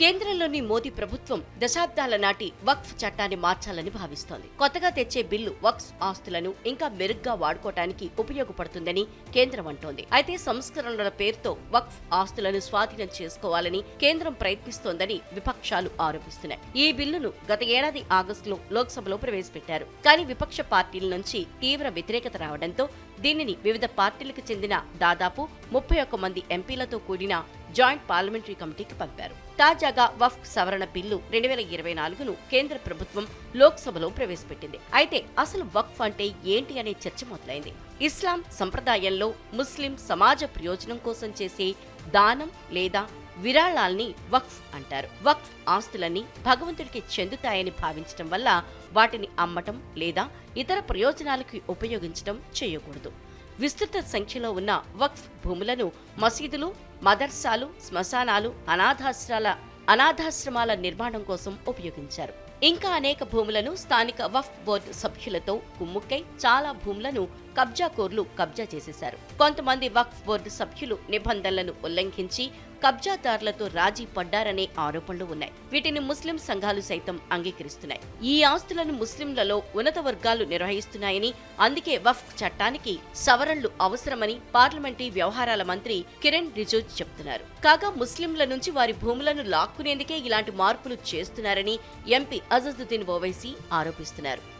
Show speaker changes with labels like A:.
A: కేంద్రంలోని మోదీ ప్రభుత్వం దశాబ్దాల నాటి వక్ఫ్ చట్టాన్ని మార్చాలని భావిస్తోంది. కొత్తగా తెచ్చే బిల్లు వక్ఫ్ ఆస్తులను ఇంకా మెరుగ్గా వాడుకోవటానికి ఉపయోగపడుతుందని కేంద్రం అంటోంది. అయితే సంస్కరణల పేరుతో వక్ఫ్ ఆస్తులను స్వాధీనం చేసుకోవాలని కేంద్రం ప్రయత్నిస్తోందని విపక్షాలు ఆరోపిస్తున్నాయి. ఈ బిల్లును గత ఏడాది ఆగస్టులో లోక్సభలో ప్రవేశపెట్టారు. కానీ విపక్ష పార్టీల నుంచి తీవ్ర వ్యతిరేకత రావడంతో దీనిని వివిధ పార్టీలకు చెందిన దాదాపు ముప్పై ఒక్క మంది ఎంపీలతో కూడిన జాయింట్ పార్లమెంటరీ కమిటీకి పంపారు. తాజాగా వఫ్ సవరణ బిల్లు రెండు వేల ఇరవై నాలుగును కేంద్ర ప్రభుత్వం లోక్సభలో ప్రవేశపెట్టింది. అయితే అసలు వక్ఫ్ అంటే ఏంటి అనే చర్చ మొదలైంది. ఇస్లాం సంప్రదాయంలో ముస్లిం సమాజ ప్రయోజనం కోసం చేసే దానం లేదా విరాళాల్ని వక్ఫ్ అంటారు. వక్ఫ్ ఆస్తులన్నీ భగవంతుడికి చెందుతాయని భావించటం వల్ల వాటిని అమ్మటం లేదా ఇతర ప్రయోజనాలకి ఉపయోగించటం చేయకూడదు. విస్తృత సంఖ్యలో ఉన్న వక్ఫ్ భూములను మసీదులు మదర్సాలు శ్మశానాలు అనాథాశ్రాల అనాథాశ్రమాల నిర్మాణం కోసం ఉపయోగించారు. ఇంకా అనేక భూములను స్థానిక వఫ్ బోర్డు సభ్యులతో కుమ్ముక్కై చాలా భూములను కబ్జాకోర్లు కబ్జా చేసేశారు. కొంతమంది వక్ఫ్ బోర్డు సభ్యులు నిబంధనలను ఉల్లంఘించి కబ్జాదారులతో రాజీ పడ్డారనే ఆరోపణలు ఉన్నాయి. వీటిని ముస్లిం సంఘాలు సైతం అంగీకరిస్తున్నాయి. ఈ ఆస్తులను ముస్లింలలో ఉన్నత వర్గాలు నిర్వహిస్తున్నాయని అందుకే వఫ్ చట్టానికి సవరణలు అవసరమని పార్లమెంటరీ వ్యవహారాల మంత్రి కిరణ్ రిజోజ్ చెబుతున్నారు కాగా ముస్లింల నుంచి వారి భూములను లాక్కునేందుకే ఇలాంటి మార్పులు చేస్తున్నారని ఎంపీ అజదుద్దీన్ ఓవైసీ ఆరోపిస్తున్నారు.